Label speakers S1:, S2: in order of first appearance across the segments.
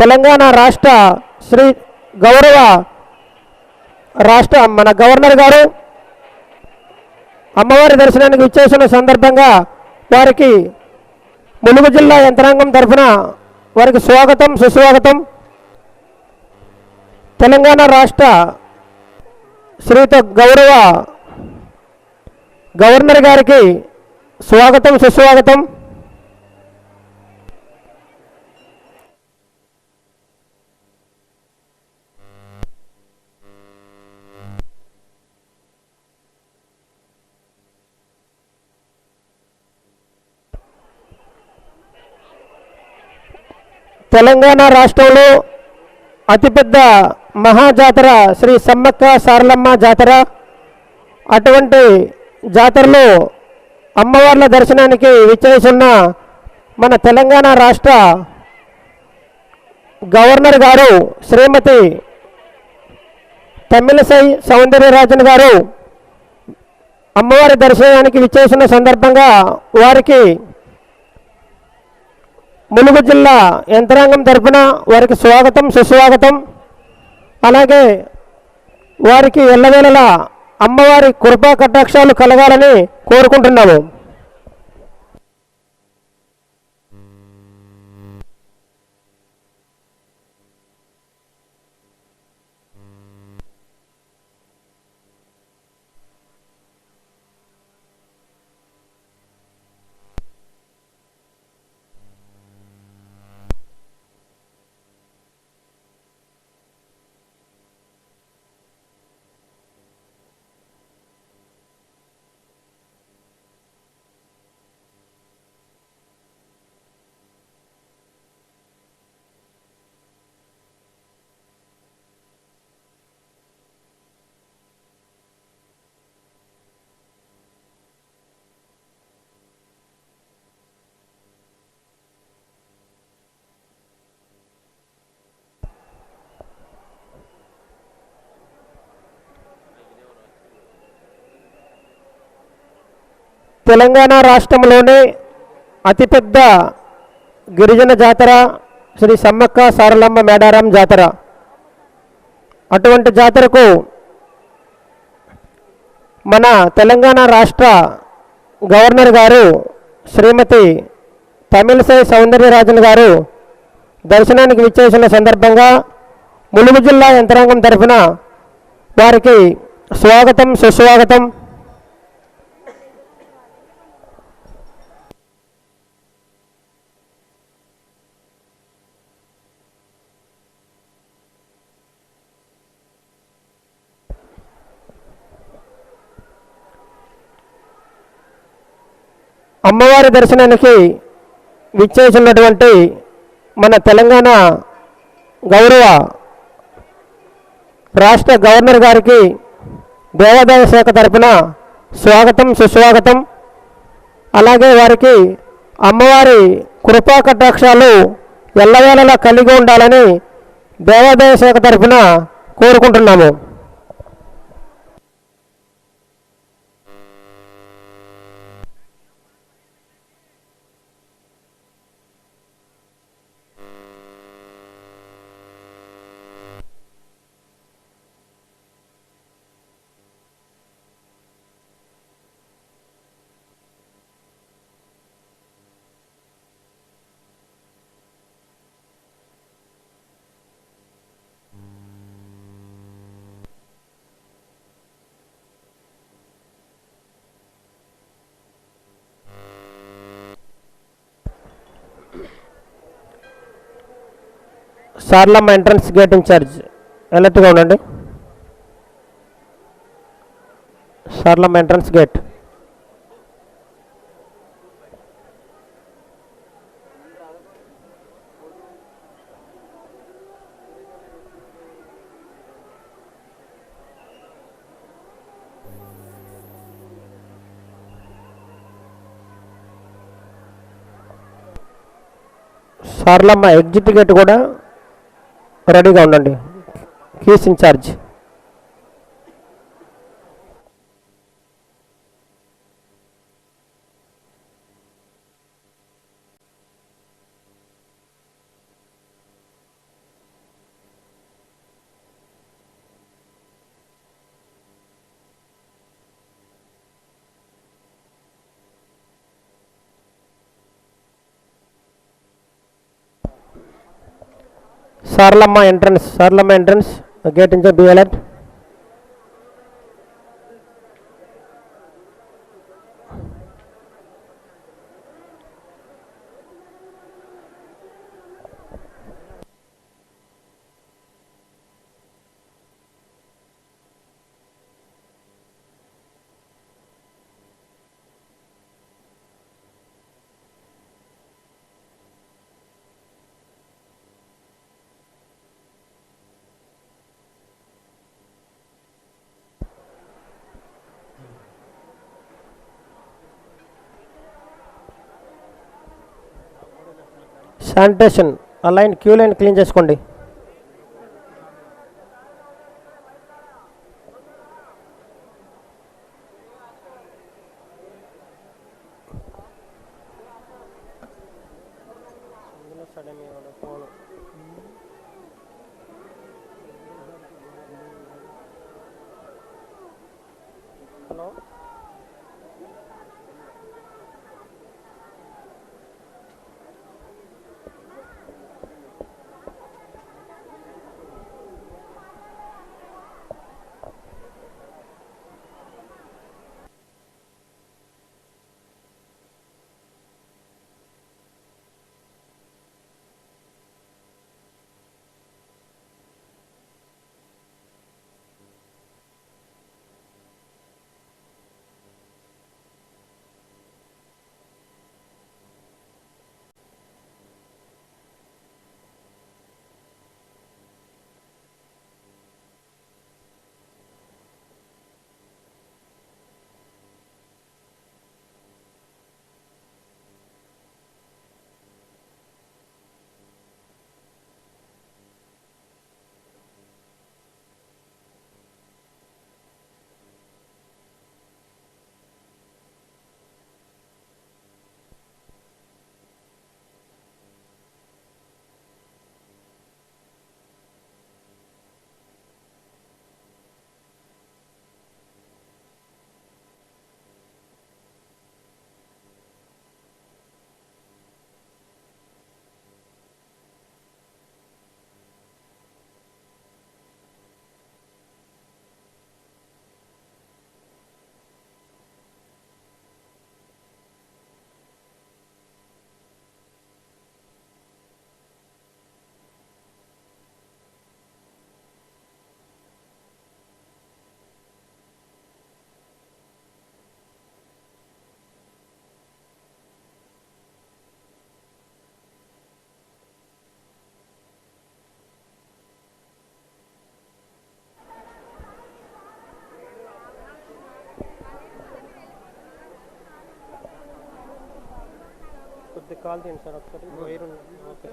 S1: తెలంగాణ రాష్ట్ర శ్రీ గౌరవ రాష్ట్ర మన గవర్నర్ గారు అమ్మవారి దర్శనానికి విచ్చేసిన సందర్భంగా వారికి ములుగు జిల్లా యంత్రాంగం తరఫున వారికి స్వాగతం సుస్వాగతం. తెలంగాణ రాష్ట్ర శ్రీత గౌరవ గవర్నర్ గారికి స్వాగతం సుస్వాగతం. తెలంగాణ రాష్ట్రంలో అతిపెద్ద మహాజాతర శ్రీ సమ్మక్క సారలమ్మ జాతర. అటువంటి జాతరలో అమ్మవార్ల దర్శనానికి విచ్చేసున్న మన తెలంగాణ రాష్ట్ర గవర్నర్ గారు శ్రీమతి తమిళసై సౌందర్యరాజన్ గారు అమ్మవారి దర్శనానికి విచ్చేసిన సందర్భంగా వారికి ములుగు జిల్లా యంత్రాంగం తరఫున వారికి స్వాగతం సుస్వాగతం. అలాగే వారికి ఎల్లవేళలా అమ్మవారి కృపా కటాక్షాలు కలగాలని కోరుకుంటున్నాము. తెలంగాణ రాష్ట్రంలోనే అతిపెద్ద గిరిజన జాతర శ్రీ సమ్మక్క సారలమ్మ మేడారం జాతర. అటువంటి జాతరకు మన తెలంగాణ రాష్ట్ర గవర్నర్ గారు శ్రీమతి తమిళసై సౌందర్యరాజన్ గారు దర్శనానికి విచ్చేసిన సందర్భంగా ములుగు జిల్లా యంత్రాంగం తరఫున వారికి స్వాగతం సుస్వాగతం. అమ్మవారి దర్శనానికి విచ్చేసినటువంటి మన తెలంగాణ గౌరవ రాష్ట్ర గవర్నర్ గారికి దేవాదాయ శాఖ తరపున స్వాగతం సుస్వాగతం. అలాగే వారికి అమ్మవారి కృపా కటాక్షాలు ఎల్లవేళలా కలిగి ఉండాలని దేవాదాయ శాఖ తరపున కోరుకుంటున్నాము. సార్లమ్మ ఎంట్రన్స్ గేట్ ఇన్ఛార్జ్ ఎలర్ట్గా ఉండండి Sarlamma entrance gate. Sarlamma exit gate కూడా రెడీగా ఉండండి. కీస్ ఇన్ఛార్జ్ సార్లమ్మ ఎంట్రన్స్ సార్లమ్మ ఎంట్రన్స్ గేట్ నుంచి బి అలర్ట్ శానిటేషన్ ఆ లైన్ క్యూ లైన్ క్లీన్ చేసుకోండి. కాల్ తీయండి సార్ ఒకసారి. వైర్ ఉంది ఓకే.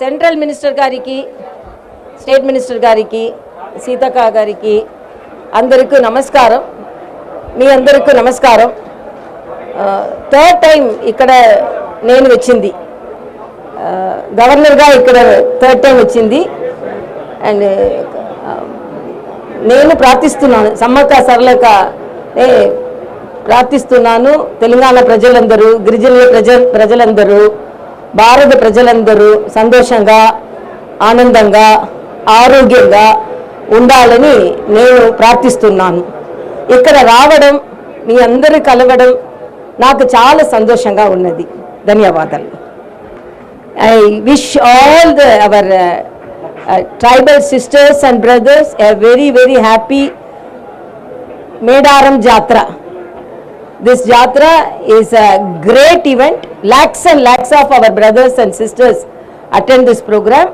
S2: సెంట్రల్ మినిస్టర్ గారికి స్టేట్ మినిస్టర్ గారికి సీతక్క గారికి అందరికీ నమస్కారం. మీ అందరికీ నమస్కారం. థర్డ్ టైం ఇక్కడ నేను వచ్చింది. గవర్నర్గా ఇక్కడ థర్డ్ టైం వచ్చింది. అండ్ నేను ప్రార్థిస్తున్నాను. సమ్మక్క సరళక ప్రార్థిస్తున్నాను. తెలంగాణ ప్రజలందరూ గిరిజనుల ప్రజ ప్రజలందరూ భారత ప్రజలందరూ సంతోషంగా ఆనందంగా ఆరోగ్యంగా ఉండాలని నేను ప్రార్థిస్తున్నాను. ఇక్కడ రావడం మీ అందరూ కలవడం నాకు చాలా సంతోషంగా ఉన్నది. ధన్యవాదాలు. I wish all the our tribal sisters and brothers a very very happy Medaram Jatara This Jatra is a great event. Lakhs and lakhs of our brothers and sisters attend this program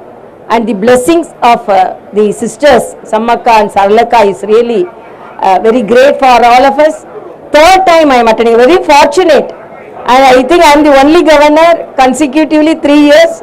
S2: and the blessings of uh, the sisters Sammakka and Sarlaka is really uh, very great for all of us. Third time I am attending, very fortunate. And I think I am the only governor consecutively three years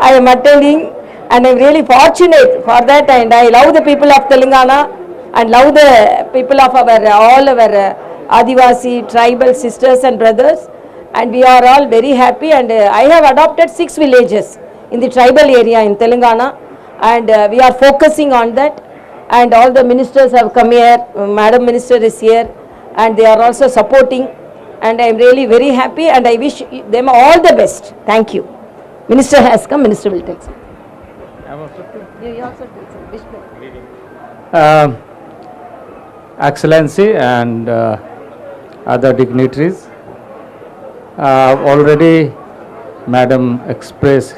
S2: I am attending and I'm really fortunate for that and I love the people of Telangana and love the people of our, all our uh, Adivasi tribal sisters and brothers and we are all very happy and uh, I have adopted six villages in the tribal area in Telangana and uh, we are focusing on that and all the ministers have come here, Madam Minister is here and they are also supporting and I am really very happy and I wish them all the best. Thank you. Minister has come, Minister will take some. You also take some.
S3: Uh, Excellency and uh, other dignitaries, uh, already Madam expressed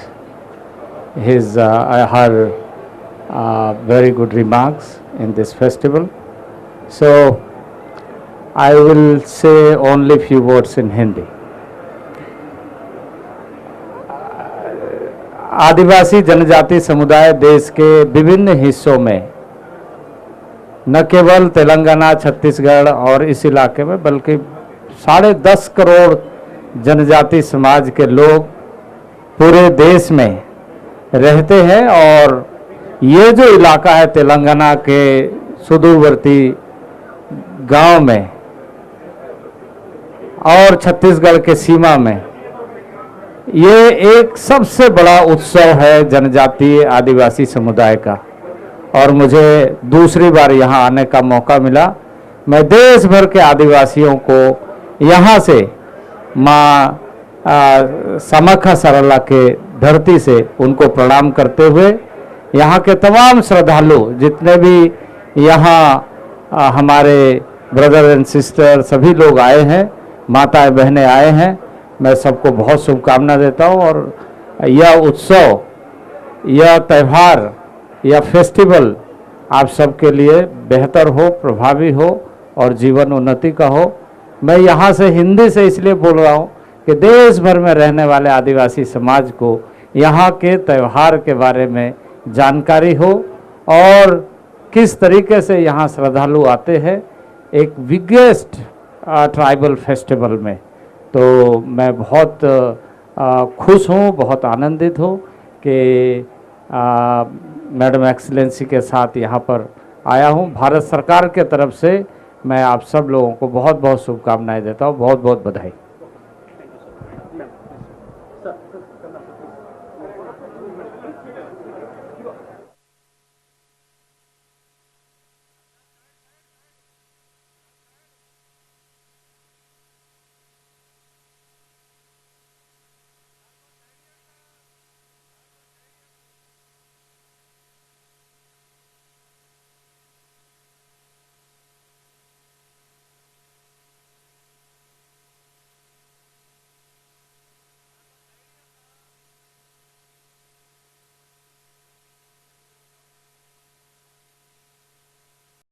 S3: his, uh, her uh, very good remarks in this festival. So I will say only few words in Hindi. आदिवासी जनजाति समुदाय देश के विभिन्न हिस्सों में न केवल तेलंगाना, छत्तीसगढ़ और इस इलाके में, बल्कि साढ़े दस करोड़ जनजाति समाज के लोग पूरे देश में रहते हैं और ये जो इलाका है तेलंगाना के सुदूरवर्ती गाँव में और छत्तीसगढ़ के सीमा में, ये एक सबसे बड़ा उत्सव है जनजातीय आदिवासी समुदाय का। और मुझे दूसरी बार यहाँ आने का मौका मिला। मैं देश भर के आदिवासियों को यहाँ से माँ समखा सरला के धरती से उनको प्रणाम करते हुए यहाँ के तमाम श्रद्धालु जितने भी यहाँ हमारे ब्रदर एंड सिस्टर सभी लोग आए हैं, माताएँ बहनें आए हैं, मैं सबको बहुत शुभकामना देता हूँ और यह उत्सव, यह त्यौहार यह फेस्टिवल आप सबके लिए बेहतर हो, प्रभावी हो और जीवन उन्नति का हो। मैं यहाँ से हिंदी से इसलिए बोल रहा हूँ कि देश भर में रहने वाले आदिवासी समाज को यहाँ के त्यौहार के बारे में जानकारी हो और किस तरीके से यहाँ श्रद्धालु आते हैं एक बिगेस्ट ट्राइबल फेस्टिवल में। तो मैं बहुत खुश हूँ, बहुत आनंदित हूँ कि मैडम एक्सीलेंसी के साथ यहाँ पर आया हूँ। भारत सरकार के तरफ़ से मैं आप सब लोगों को बहुत बहुत शुभकामनाएँ देता हूँ। बहुत बहुत बधाई।